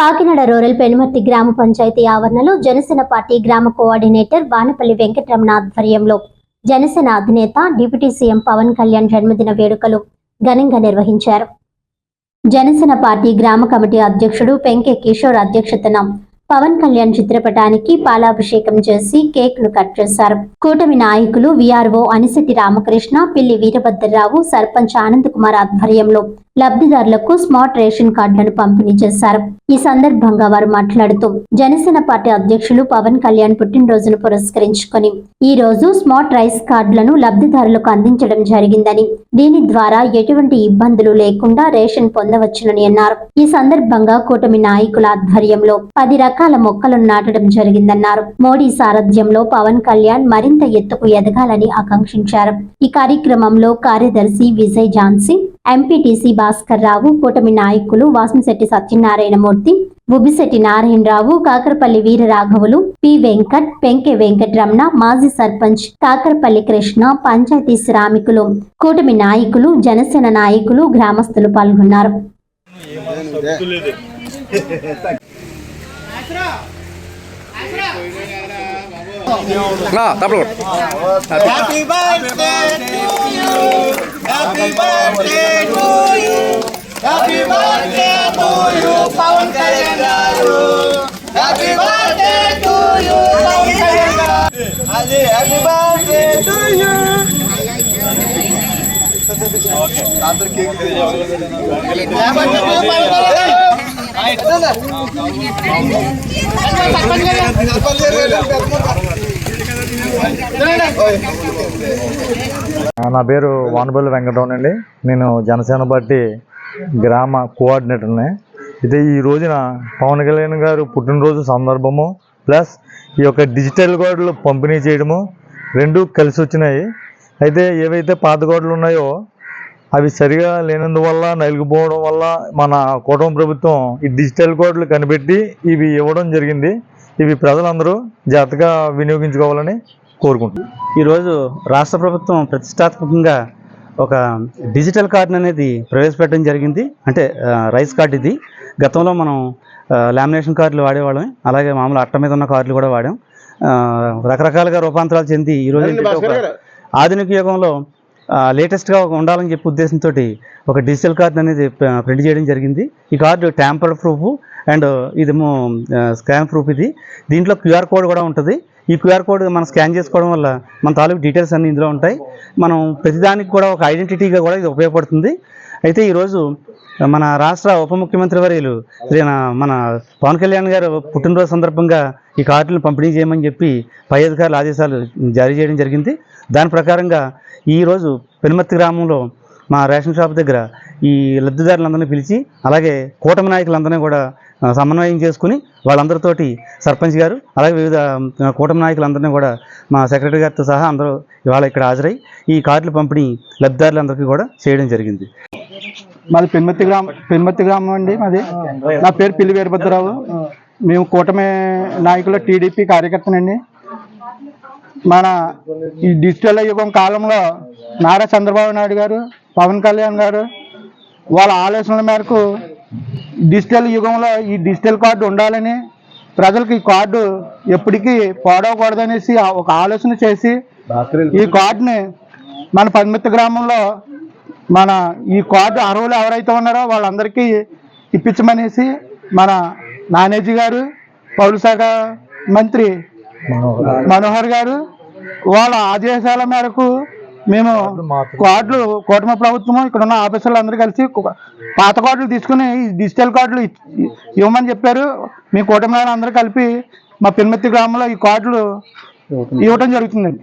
Kakinada rural Penumarthi గ్రామ పంచాయతీ ఆవరణలో Janasena party గ్రామ కోఆర్డినేటర్ వానపల్లి వెంకటరమణ ఆధ్వర్యంలో జనసేన అధినేత డిప్యూటీ సీఎం పవన్ కళ్యాణ్ జన్మదిన వేడుకలు ఘనంగా నిర్వహించారు. జనసేన పార్టీ గ్రామ కమిటీ అధ్యక్షుడు పెంకె కిషోర్ అధ్యక్షతన పవన్ కళ్యాణ్ చిత్రపటానికి పాలాభిషేకం చేసి కేక్ను కట్ చేశారు. కూటమి నాయకులు విఆర్ఓ అనిశెట్టి రామకృష్ణ పిల్లి వీరభద్రరావు సర్పంచ్ ఆనంద్ కుమార్ ఆధ్వర్యంలో లబ్ధిదారులకు స్మార్ట్ రేషన్ కార్డులను పంపిణీ చేశారు. ఈ సందర్భంగా వారు మాట్లాడుతూ జనసేన పార్టీ అధ్యక్షులు పవన్ కళ్యాణ్ పుట్టినరోజును పురస్కరించుకొని ఈ రోజు స్మార్ట్ రైస్ కార్డులను లబ్ధిదారులకు అందించడం జరిగిందని దీని ద్వారా ఎటువంటి ఇబ్బందులు లేకుండా రేషన్ పొందవచ్చునని అన్నారు. ఈ సందర్భంగా కూటమి నాయకుల ఆధ్వర్యంలో పది రకాల మొక్కలను నాటడం జరిగిందన్నారు. మోడీ సారథ్యంలో పవన్ కళ్యాణ్ మరింత ఎత్తుకు ఎదగాలని ఆకాంక్షించారు. ఈ కార్యక్రమంలో కార్యదర్శి విజయ్ ఝాన్సీ ఎంపీటీసీ భాస్కర్ రావు కూటమి నాయకులు వాసంశెట్టి సత్యనారాయణమూర్తి బుబ్బిశెట్టి నారాయణరావు కాకరపల్లి వీరరాఘవులు పి వెంకట్ పెంకె వెంకటరమణ మాజీ సర్పంచ్ కాకరపల్లి కృష్ణ పంచాయతీ శ్రామికులు కూటమి నాయకులు జనసేన నాయకులు గ్రామస్తులు పాల్గొన్నారు. Nah, taplur. Happy birthday to you. Happy birthday to you. Happy birthday to you, Pawan Kalyandaru. Happy birthday to you, Pawan Kalyandaru. Happy birthday to you. Okay, after cake. నా పేరు వానపల్లి వెంకటరమణ అండి. నేను జనసేన పార్టీ గ్రామ కోఆర్డినేటర్ని. అయితే ఈ రోజున పవన్ కళ్యాణ్ గారు పుట్టినరోజు సందర్భము ప్లస్ ఈ యొక్క డిజిటల్ కార్డులు పంపిణీ చేయడము రెండు కలిసి వచ్చినాయి. అయితే ఏవైతే పాత గోడలు ఉన్నాయో అవి సరిగా లేనందువల్ల నలిగిపోవడం వల్ల మన కుటుంబ ప్రభుత్వం ఈ డిజిటల్ కార్డులు కనిపెట్టి ఇవి ఇవ్వడం జరిగింది. ఇవి ప్రజలందరూ జాగ్రత్తగా వినియోగించుకోవాలని కోరుకుంటున్నాను ఈరోజు రాష్ట్ర ప్రభుత్వం ప్రతిష్టాత్మకంగా ఒక డిజిటల్ కార్డు అనేది ప్రవేశపెట్టడం జరిగింది. అంటే రైస్ కార్డు ఇది. గతంలో మనం లామినేషన్ కార్డులు వాడేవాళ్ళం అలాగే మామూలు అట్ట మీద ఉన్న కార్డులు కూడా వాడాం. రకరకాలుగా రూపాంతరాలు చెంది ఈరోజు ఆధునిక యుగంలో లేటెస్ట్గా ఉండాలని చెప్పి ఉద్దేశంతో ఒక డిజిటల్ కార్డు అనేది ప్రింట్ చేయడం జరిగింది. ఈ కార్డు ట్యాంపర్ ప్రూఫ్ అండ్ ఇదేమో స్కాన్ ప్రూఫ్ ఇది. దీంట్లో క్యూఆర్ కోడ్ కూడా ఉంటుంది. ఈ క్యూఆర్ కోడ్ మనం స్కాన్ చేసుకోవడం వల్ల మన తాలూకు డీటెయిల్స్ అన్ని ఇందులో ఉంటాయి. మనం ప్రతిదానికి కూడా ఒక ఐడెంటిటీగా కూడా ఇది ఉపయోగపడుతుంది. అయితే ఈరోజు మన రాష్ట్ర ఉప ముఖ్యమంత్రి వర్యులు నా- మన పవన్ కళ్యాణ్ గారు పుట్టినరోజు సందర్భంగా ఈ కార్డులను పంపిణీ చేయమని చెప్పి పై అధికారుల ఆదేశాలు జారీ చేయడం జరిగింది. దాని ప్రకారంగా ఈరోజు పెనుమర్తి గ్రామంలో మా రేషన్ షాప్ దగ్గర ఈ లబ్ధిదారులందరినీ పిలిచి అలాగే కూటమి నాయకులందరినీ కూడా సమన్వయం చేసుకుని వాళ్ళందరితోటి సర్పంచ్ గారు అలాగే వివిధ కూటమి నాయకులందరినీ కూడా మా సెక్రటరీ గారితో సహా అందరూ ఇవాళ ఇక్కడ హాజరై ఈ కార్డుల పంపిణీ లబ్ధిదారులందరికీ కూడా చేయడం జరిగింది. మాది పెన్మతి గ్రామం పెన్మతి గ్రామం అండి మాది. నా పేరు పిల్లి వీరభద్రరావు. మేము కూటమి నాయకుల టీడీపీ కార్యకర్తనండి. మన ఈ డిజిటల్ యుగం కాలంలో నారా చంద్రబాబు నాయుడు గారు పవన్ కళ్యాణ్ గారు వాళ్ళ ఆలోచనల మేరకు డిజిటల్ యుగంలో ఈ డిజిటల్ కార్డు ఉండాలని ప్రజలకు ఈ కార్డు ఎప్పటికీ పోడవకూడదనేసి ఒక ఆలోచన చేసి ఈ కార్డుని మన పద్మతి గ్రామంలో మన ఈ కార్డు అర్హులు ఎవరైతే ఉన్నారో వాళ్ళందరికీ ఇప్పించమనేసి మన నానేజీ గారు పౌరశాఖ మంత్రి మనోహర్ గారు. వాళ్ళ ఆదేశాల మేరకు మేము కార్డులు కూటమి ప్రభుత్వం ఇక్కడ ఉన్న ఆఫీసర్లు అందరూ కలిసి పాత కార్డులు తీసుకుని డిజిటల్ కార్డులు ఇవ్వమని చెప్పారు. మీ కూటమి అందరూ కలిపి మా పెన్మెత్తి గ్రామంలో ఈ కార్డులు ఇవ్వడం జరుగుతుందండి.